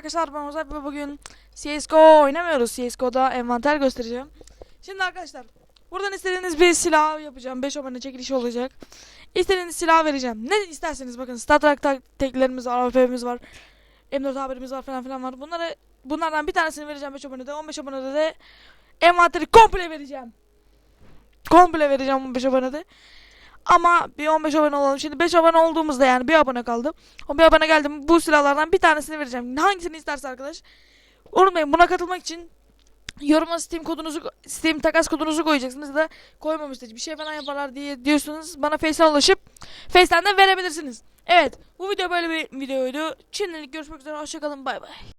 arkadaşlar ben Ozan ve bugün CSGO oynamıyoruz. CSGO'da envanter göstereceğim. Şimdi arkadaşlar buradan istediğiniz bir silah yapacağım. 5 abone çekilişi olacak. İstediğiniz silah vereceğim. Ne isterseniz bakın Star Trek teklerimiz var, AWP'miz var. M4 haberimiz var falan filan var. Bunları bunlardan bir tanesini vereceğim 5 abonede. 15 abonede de envanteri komple vereceğim. Komple vereceğim 15 abonede. Ama bir 15 abone olalım. Şimdi 5 abone olduğumuzda yani bir abone kaldı. O bir abone geldim. Bu silahlardan bir tanesini vereceğim. Hangisini isterse arkadaş. Unutmayın buna katılmak için yoruma Steam kodunuzu Steam takas kodunuzu koyacaksınız ya da koymamıştır. Bir şey falan yaparlar diye diyorsunuz. Bana Face'ten ulaşıp Face'ten de verebilirsiniz. Evet. Bu video böyle bir videoydu. Şimdilik görüşmek üzere. Hoşçakalın. Bay bay.